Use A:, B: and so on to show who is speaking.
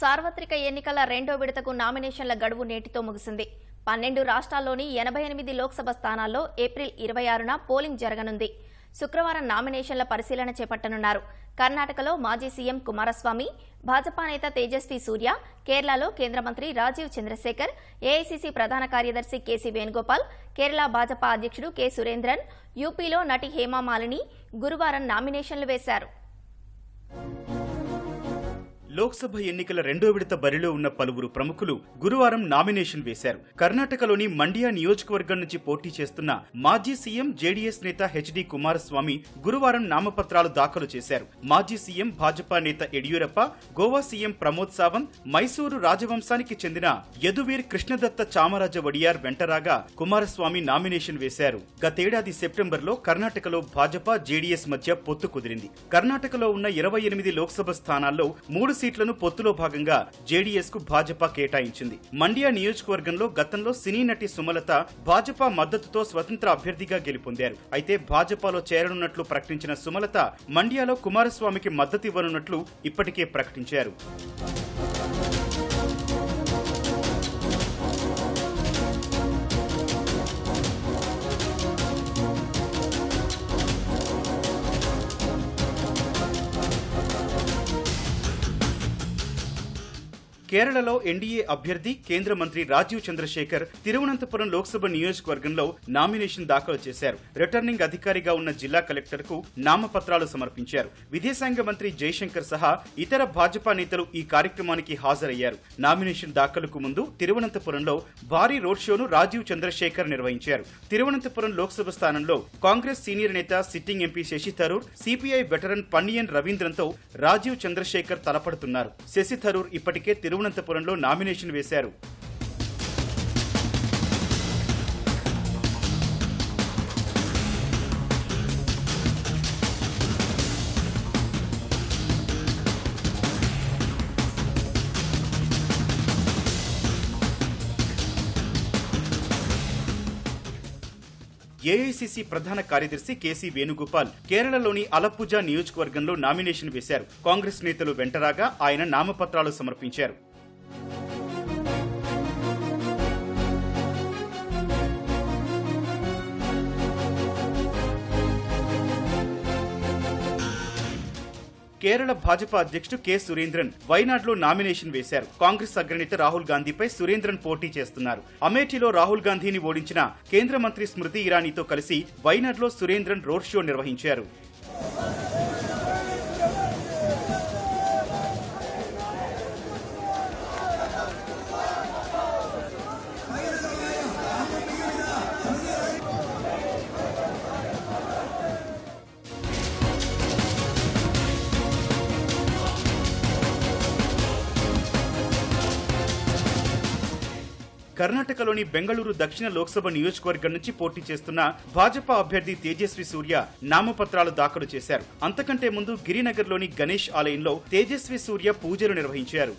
A: సార్వత్రిక ఎన్నికల రెండో విడతకు నామినేషన్ల గడువు నేటితో ముగిసింది. పన్నెండు రాష్ట్రాల్లోని ఎనభై ఎనిమిది లోక్సభ స్థానాల్లో ఏప్రిల్ ఇరవై ఆరున పోలింగ్ జరగనుంది. శుక్రవారం నామినేషన్ల పరిశీలన చేపట్టనున్నారు. కర్ణాటకలో మాజీ సీఎం కుమారస్వామి భాజపా నేత తేజస్వి సూర్య కేరళలో కేంద్ర మంత్రి రాజీవ్ చంద్రశేఖర్ ఏఐసీసీ ప్రధాన కార్యదర్శి కేసీ వేణుగోపాల్ కేరళ భాజపా అధ్యక్షుడు కె సురేంద్రన్ యూపీలో నటి హేమామాలిని గురువారం నామినేషన్లు వేశారు.
B: లోక్సభ ఎన్నికల రెండో విడత బరిలో ఉన్న పలువురు ప్రముఖులు గురువారం నామినేషన్ వేశారు. కర్ణాటకలోని మండ్యా నియోజకవర్గం నుంచి పోటీ చేస్తున్న మాజీ సీఎం జేడీఎస్ నేత హెచ్డి కుమారస్వామి గురువారం నామపత్రాలు దాఖలు చేశారు. మాజీ సీఎం భాజపా నేత యడియూరప్ప గోవా సీఎం ప్రమోద్ సావంత్ మైసూరు రాజవంశానికి చెందిన యదువీర్ కృష్ణదత్త చామరాజ వడియార్ వెంటరాగా కుమారస్వామి నామినేషన్ వేశారు. గతేడాది సెప్టెంబర్లో కర్ణాటకలో భాజపా జేడీఎస్ మధ్య పొత్తు కుదిరింది. కర్ణాటకలో ఉన్న ఇరవై ఎనిమిది లోక్సభ స్థానాల్లో మూడు సీట్లను పొత్తులో భాగంగా జేడీఎస్కు భాజపా కేటాయించింది. మండ్యా నియోజకవర్గంలో గతంలో సినీ నటి సుమలత భాజపా మద్దతుతో స్వతంత్ర అభ్యర్థిగా గెలుపొందారు. అయితే భాజపాలో చేరనున్నట్లు ప్రకటించిన సుమలత మండ్యాలో కుమారస్వామికి మద్దతు ఇవ్వనున్నట్లు ఇప్పటికే ప్రకటించారు. కేరళలో ఎన్డీఏ అభ్యర్థి కేంద్ర మంత్రి రాజీవ్ చంద్రశేఖర్ తిరువనంతపురం లోక్సభ నియోజకవర్గంలో నామినేషన్ దాఖలు చేశారు. రిటర్నింగ్ అధికారిగా ఉన్న జిల్లా కలెక్టర్కు నామపత్రాలు సమర్పించారు. విదేశాంగ మంత్రి జైశంకర్ సహా ఇతర భాజపా నేతలు ఈ కార్యక్రమానికి హాజరయ్యారు. నామినేషన్ దాఖలుకు ముందు తిరువనంతపురంలో భారీ రోడ్ షోను రాజీవ్ చంద్రశేఖర్ నిర్వహించారు. తిరువనంతపురం లోక్సభ స్థానంలో కాంగ్రెస్ సీనియర్ నేత sitting MP Shashi Tharoor CPI veteran Panniyan రవీంద్రంతో Rajeev Chandrasekhar తలపడుతున్నారు. శశి థరూర్ ఇప్పటికే తిరువనంతపురంలో నామినేషన్ వేశారు. ఏఐసిసి ప్రధాన కార్యదర్శి కేసీ వేణుగోపాల్ కేరళలోని అలప్పుజ నియోజకవర్గంలో నామినేషన్ వేశారు. కాంగ్రెస్ నేతలు వెంటరాగా ఆయన నామపత్రాలు సమర్పించారు. కేరళ భాజపా అధ్యక్షుడు కె. సురేంద్రన్ వైనాడ్లో నామినేషన్ వేశారు. కాంగ్రెస్ అగ్రనేత రాహుల్ గాంధీపై సురేంద్రన్ పోటీ చేస్తున్నారు. అమేఠీలో రాహుల్ గాంధీని ఓడించిన కేంద్ర మంత్రి స్మృతి ఇరానీతో కలిసి వైనాడ్లో సురేంద్రన్ రోడ్ షో నిర్వహించారు. కర్ణాటకలోని బెంగళూరు దక్షిణ లోక్సభ నియోజకవర్గం నుంచి పోటీ చేస్తున్న భాజపా అభ్యర్థి తేజస్వి సూర్య నామపత్రాలు దాఖలు చేశారు. అంతకంటే ముందు గిరినగర్లోని గణేష్ ఆలయంలో తేజస్వి సూర్య పూజలు నిర్వహించారు.